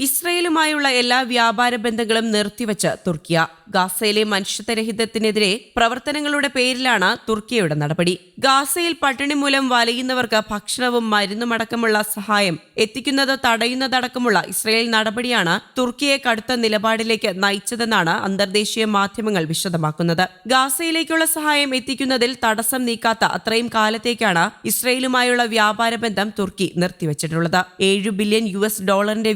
ഇസ്രയേലുമായുള്ള എല്ലാ വ്യാപാര ബന്ധങ്ങളും നിർത്തിവച്ച് തുർക്കിയ. ഗാസയിലെ മനുഷ്യത്വരഹിതത്തിനെതിരെ പ്രവർത്തനങ്ങളുടെ പേരിലാണ് തുർക്കിയുടെ നടപടി. ഗാസയിൽ പട്ടിണി മൂലം വലയുന്നവർക്ക് ഭക്ഷണവും മരുന്നുമടക്കമുള്ള സഹായം എത്തിക്കുന്നത് തടയുന്നതടക്കമുള്ള ഇസ്രയേൽ നടപടിയാണ് തുർക്കിയെ കടുത്ത നിലപാടിലേക്ക് നയിച്ചതെന്നാണ് അന്തർദേശീയ മാധ്യമങ്ങൾ വിശദമാക്കുന്നത്. ഗാസയിലേക്കുള്ള സഹായം എത്തിക്കുന്നതിൽ തടസ്സം നീക്കാത്ത അത്രയും കാലത്തേക്കാണ് ഇസ്രയേലുമായുള്ള വ്യാപാര ബന്ധം തുർക്കി നിർത്തിവച്ചിട്ടുള്ളത്. ഏഴ് ബില്യൺ യു എസ് ഡോളറിന്റെ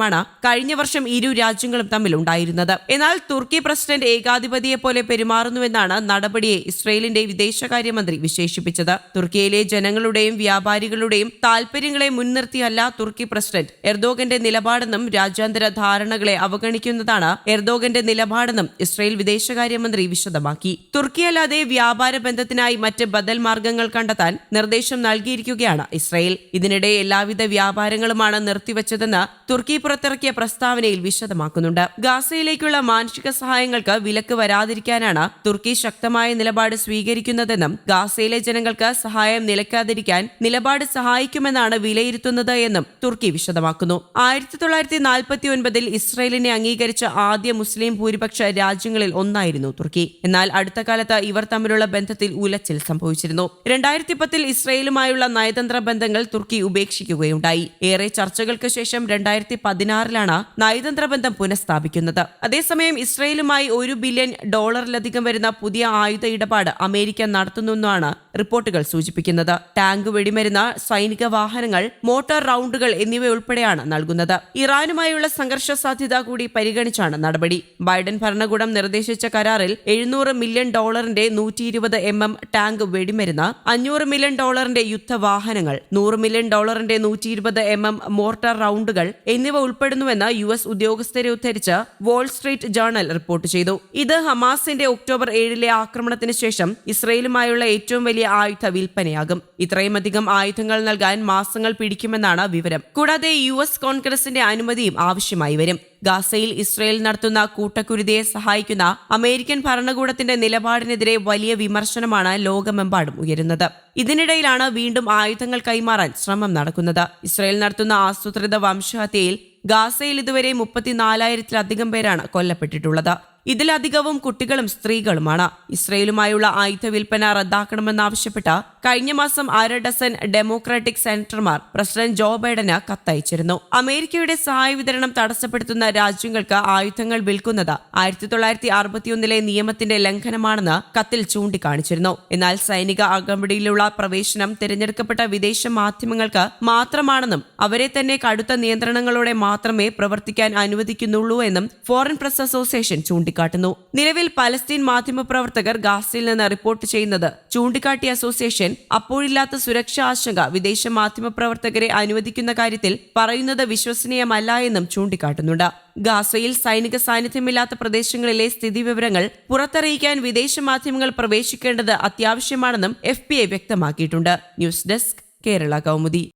വ്യാപാരമാണ് കഴിഞ്ഞ വർഷം ഇരു രാജ്യങ്ങളും തമ്മിൽ ഉണ്ടായിരുന്നത് എന്നാൽ തുർക്കി പ്രസിഡന്റ് ഏകാധിപതിയെ പോലെ പെരുമാറുന്നുവെന്നാണ് നടപടിയെ ഇസ്രയേലിന്റെ വിദേശകാര്യമന്ത്രി വിശേഷിപ്പിച്ചത്. തുർക്കിയിലെ ജനങ്ങളുടെയും വ്യാപാരികളുടെയും താൽപര്യങ്ങളെ മുൻനിർത്തിയല്ല തുർക്കി പ്രസിഡന്റ് എർദോഗന്റെ നിലപാടെന്നും രാജ്യാന്തര ധാരണകളെ അവഗണിക്കുന്നതാണ് എർദോഗന്റെ നിലപാടെന്നും ഇസ്രയേൽ വിദേശകാര്യമന്ത്രി വിശദമാക്കി. തുർക്കിയല്ലാതെ വ്യാപാര ബന്ധത്തിനായി മറ്റ് ബദൽ മാർഗങ്ങൾ കണ്ടെത്താൻ നിർദ്ദേശം നൽകിയിരിക്കുകയാണ് ഇസ്രയേൽ. ഇതിനിടെ എല്ലാവിധ വ്യാപാരങ്ങളുമാണ് നിർത്തിവച്ചതെന്ന് തുർക്കി പുറത്തിറക്കിയ പ്രസ്താവനയിൽ വിശദമാക്കുന്നുണ്ട്. ഗാസയിലേക്കുള്ള മാനുഷിക സഹായങ്ങൾക്ക് വിലക്ക് വരാതിരിക്കാനാണ് തുർക്കി ശക്തമായ നിലപാട് സ്വീകരിക്കുന്നതെന്നും ഗാസയിലെ ജനങ്ങൾക്ക് സഹായം നിലയ്ക്കാതിരിക്കാൻ നിലപാട് സഹായിക്കുമെന്നാണ് വിലയിരുത്തുന്നത് എന്നും തുർക്കി വിശദമാക്കുന്നു. ആയിരത്തി തൊള്ളായിരത്തി നാൽപ്പത്തി ഒൻപതിൽ ഇസ്രയേലിനെ അംഗീകരിച്ച ആദ്യ മുസ്ലിം ഭൂരിപക്ഷ രാജ്യങ്ങളിൽ ഒന്നായിരുന്നു തുർക്കി. എന്നാൽ അടുത്ത കാലത്ത് ഇവർ തമ്മിലുള്ള ബന്ധത്തിൽ ഉലച്ചിൽ സംഭവിച്ചിരുന്നു. രണ്ടായിരത്തി പത്തിൽ ഇസ്രയേലുമായുള്ള നയതന്ത്ര ബന്ധങ്ങൾ തുർക്കി ഉപേക്ഷിക്കുകയുണ്ടായി. ഏറെ ചർച്ചകൾക്ക് ശേഷം രണ്ടായിരത്തി പതിനാറിലാണ് നയതന്ത്ര ബന്ധം പുനഃസ്ഥാപിക്കുന്നത്. അതേസമയം ഇസ്രയേലുമായി ഒരു ബില്യൺ ഡോളറിലധികം വരുന്ന പുതിയ ആയുധ ഇടപാട് അമേരിക്ക നടത്തുന്നുവെന്നാണ് റിപ്പോർട്ടുകൾ സൂചിപ്പിക്കുന്നത്. ടാങ്ക് വെടിമരുന്ന് സൈനിക വാഹനങ്ങൾ മോട്ടോർ റൗണ്ടുകൾ എന്നിവയുൾപ്പെടെയാണ് നൽകുന്നത്. ഇറാനുമായുള്ള സംഘർഷ സാധ്യത കൂടി പരിഗണിച്ചാണ് നടപടി. ബൈഡൻ ഭരണകൂടം നിർദ്ദേശിച്ച കരാറിൽ എഴുന്നൂറ് മില്യൺ ഡോളറിന്റെ നൂറ്റി ഇരുപത് എം എം ടാങ്ക് വെടിമരുന്ന് അഞ്ഞൂറ് മില്യൺ ഡോളറിന്റെ യുദ്ധവാഹനങ്ങൾ നൂറ് മില്യൺ ഡോളറിന്റെ നൂറ്റി ഇരുപത് എം എം മോർട്ടാർ റൗണ്ടുകൾ എന്നിവ ഉൾപ്പെടുന്നുവെന്ന് യു എസ് ഉദ്യോഗസ്ഥരെ ഉദ്ധരിച്ച് വാൾസ്ട്രീറ്റ് ജേർണൽ റിപ്പോർട്ട് ചെയ്തു. ഇത് ഹമാസിന്റെ ഒക്ടോബർ ഏഴിലെ ആക്രമണത്തിന് ശേഷം ഇസ്രയേലുമായുള്ള ഏറ്റവും വലിയ ആയുധ വിൽപ്പനയാകും. ഇത്രയുമധികം ആയുധങ്ങൾ നൽകാൻ മാസങ്ങൾ പിടിക്കുമെന്നാണ് വിവരം. കൂടാതെ യു എസ് കോൺഗ്രസിന്റെ അനുമതിയും ആവശ്യമായി വരും. ഗാസയിൽ ഇസ്രയേൽ നടത്തുന്ന കൂട്ടക്കുരുതിയെ സഹായിക്കുന്ന അമേരിക്കൻ ഭരണകൂടത്തിന്റെ നിലപാടിനെതിരെ വലിയ വിമർശനമാണ് ലോകമെമ്പാടും ഉയരുന്നത്. ഇതിനിടയിലാണ് വീണ്ടും ആയുധങ്ങൾ കൈമാറാൻ ശ്രമം നടക്കുന്നത്. ഇസ്രയേൽ നടത്തുന്ന ആസൂത്രിത വംശഹത്യയിൽ ഗാസയിൽ ഇതുവരെ മുപ്പത്തിനാലായിരത്തിലധികം പേരാണ് കൊല്ലപ്പെട്ടിട്ടുള്ളത്. ഇതിലധികവും കുട്ടികളും സ്ത്രീകളുമാണ്. ഇസ്രയേലുമായുള്ള ആയുധ വിൽപ്പന റദ്ദാക്കണമെന്നാവശ്യപ്പെട്ട് കഴിഞ്ഞ മാസം അര ഡസൻ ഡെമോക്രാറ്റിക് സെനറ്റർമാർ പ്രസിഡന്റ് ജോ ബൈഡന് കത്തയച്ചിരുന്നു. അമേരിക്കയുടെ സഹായ വിതരണം തടസ്സപ്പെടുത്തുന്ന രാജ്യങ്ങൾക്ക് ആയുധങ്ങൾ വിൽക്കുന്നത് ആയിരത്തി തൊള്ളായിരത്തി അറുപത്തിയൊന്നിലെ നിയമത്തിന്റെ ലംഘനമാണെന്ന് കത്തിൽ ചൂണ്ടിക്കാണിച്ചിരുന്നു. എന്നാൽ സൈനിക അകമ്പടിയിലുള്ള പ്രവേശനം തിരഞ്ഞെടുക്കപ്പെട്ട വിദേശ മാധ്യമങ്ങൾക്ക് മാത്രമാണെന്നും അവരെ തന്നെ കടുത്ത നിയന്ത്രണങ്ങളോടെ മാത്രമേ പ്രവർത്തിക്കാൻ അനുവദിക്കുന്നുള്ളൂ എന്നും ഫോറിൻ പ്രസ് അസോസിയേഷൻ ചൂണ്ടിക്കാട്ടുന്നു. നിലവിൽ പലസ്തീൻ മാധ്യമ പ്രവർത്തകർ ഗാസയിൽ നിന്ന് റിപ്പോർട്ട് ചെയ്യുന്നത് ചൂണ്ടിക്കാട്ടിയ അസോസിയേഷൻ അപ്പോഴില്ലാത്ത സുരക്ഷാ ആശങ്ക വിദേശ മാധ്യമപ്രവർത്തകരെ അനുവദിക്കുന്ന കാര്യത്തിൽ പറയുന്നത് വിശ്വസനീയമല്ല എന്നും ചൂണ്ടിക്കാട്ടുന്നുണ്ട്. ഗാസയിൽ സൈനിക സാന്നിധ്യമില്ലാത്ത പ്രദേശങ്ങളിലെ സ്ഥിതി വിവരങ്ങൾ പുറത്തറിയിക്കാൻ വിദേശ മാധ്യമങ്ങൾ പ്രവേശിക്കേണ്ടത് അത്യാവശ്യമാണെന്നും എഫ് വ്യക്തമാക്കിയിട്ടുണ്ട്. News desk Kerala Kaumudi.